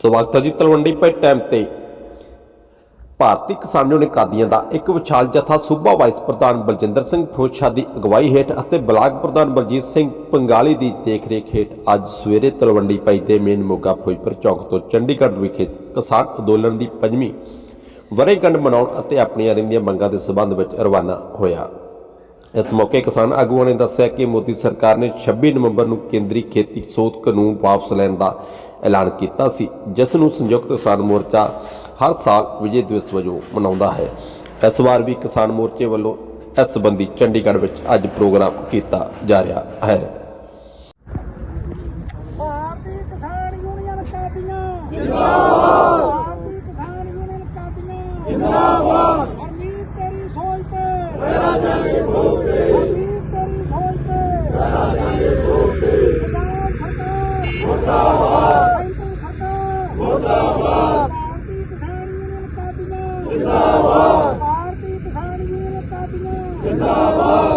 ਸਵਾਗਤ ਹੈ ਜੀ ਤਲਵੰਡੀ ਪੈ ਟਾਈਮ ਤੇ। ਭਾਰਤੀ ਕਿਸਾਨ ਯੂਨੀਅਨ ਕਾਦੀਆਂ ਦਾ ਇੱਕ ਵਿਸ਼ਾਲ ਜਥਾ ਸੂਬਾ ਵਾਈਸ ਪ੍ਰਧਾਨ ਬਲਜਿੰਦਰ ਸਿੰਘ ਫੋਸ਼ਾ ਦੀ ਅਗਵਾਈ ਹੇਠ ਅਤੇ ਬਲਾਕ ਪ੍ਰਧਾਨ ਬਲਜੀਤ ਸਿੰਘ ਪੰਗਾਲੀ ਦੀ ਦੇਖਰੇਖ ਹੇਠ ਅੱਜ ਸਵੇਰੇ ਤਲਵੰਡੀ ਪਈ ਦੇ ਮੇਨ ਮੋਗਾ ਫੋਜਪੁਰ ਚੌਕ ਤੋਂ ਚੰਡੀਗੜ੍ਹ ਵਿਖੇ ਕਿਸਾਨ ਅੰਦੋਲਨ ਦੀ ਪੰਜਵੀਂ ਵਰ੍ਹੇਗੰਢ ਮਨਾਉਣ ਅਤੇ ਆਪਣੀਆਂ ਰਹਿੰਦੀਆਂ ਮੰਗਾਂ ਦੇ ਸਬੰਧ ਵਿੱਚ ਰਵਾਨਾ ਹੋਇਆ। ਇਸ ਮੌਕੇ ਕਿਸਾਨ ਆਗੂਆਂ ਨੇ ਦੱਸਿਆ ਕਿ ਮੋਦੀ ਸਰਕਾਰ ਨੇ 26 ਨਵੰਬਰ ਨੂੰ ਕੇਂਦਰੀ ਖੇਤੀ ਸੋਧ ਕਾਨੂੰਨ ਵਾਪਸ ਲੈਣ ਦਾ ਐਲਾਨ ਕੀਤਾ ਸੀ, ਜਿਸ ਨੂੰ ਸੰਯੁਕਤ ਕਿਸਾਨ ਮੋਰਚਾ ਹਰ ਸਾਲ ਵਿਜੇ ਦਿਵਸ ਵਜੋਂ ਮਨਾਉਂਦਾ ਹੈ। ਇਸ ਵਾਰ ਵੀ ਕਿਸਾਨ ਮੋਰਚੇ ਵੱਲੋਂ ਇਸ ਸੰਬੰਧੀ ਚੰਡੀਗੜ੍ਹ ਵਿੱਚ ਅੱਜ ਪ੍ਰੋਗਰਾਮ ਕੀਤਾ ਜਾ ਰਿਹਾ ਹੈ। ਭਾਰਤੀ ਕਿਸਾਨ ਯੂਨੀਅਨ ਕਾਦੀਆਂ। ਜਿੰਦਾਬਾਦ ਭਾਰਤੀ ਕਿਸਾਨ ਯੂਨੀਅਨ ਕਾਦੀਆਂ। ਜਿੰਦਾਬਾਦ ਹਰਮੀਤ ਤੇਰੀ ਸੋਚ ਤੇ। ਮੇਰਾ ਜਾਗੇ ਭੋਗ ਤੇ ਹਰਮੀਤ ਤੇਰੀ ਸੋਚ ਤੇ। ਮੇਰਾ ਜਾਗੇ ਭੋਗ ਤੇ ਪੰਜਾਬ ਸਰਕਾਰ। ਮੁਰਦਾਬਾਦ ਜ਼ਿੰਦਾਬਾਦ। ਭਾਰਤੀ ਕਿਸਾਨ ਯੂਨੀਅਨ ਕਾਦੀਆਂ ਜ਼ਿੰਦਾਬਾਦ ਭਾਰਤੀ ਕਿਸਾਨ ਯੂਨੀਅਨ ਕਾਦੀਆਂ ਜ਼ਿੰਦਾਬਾਦ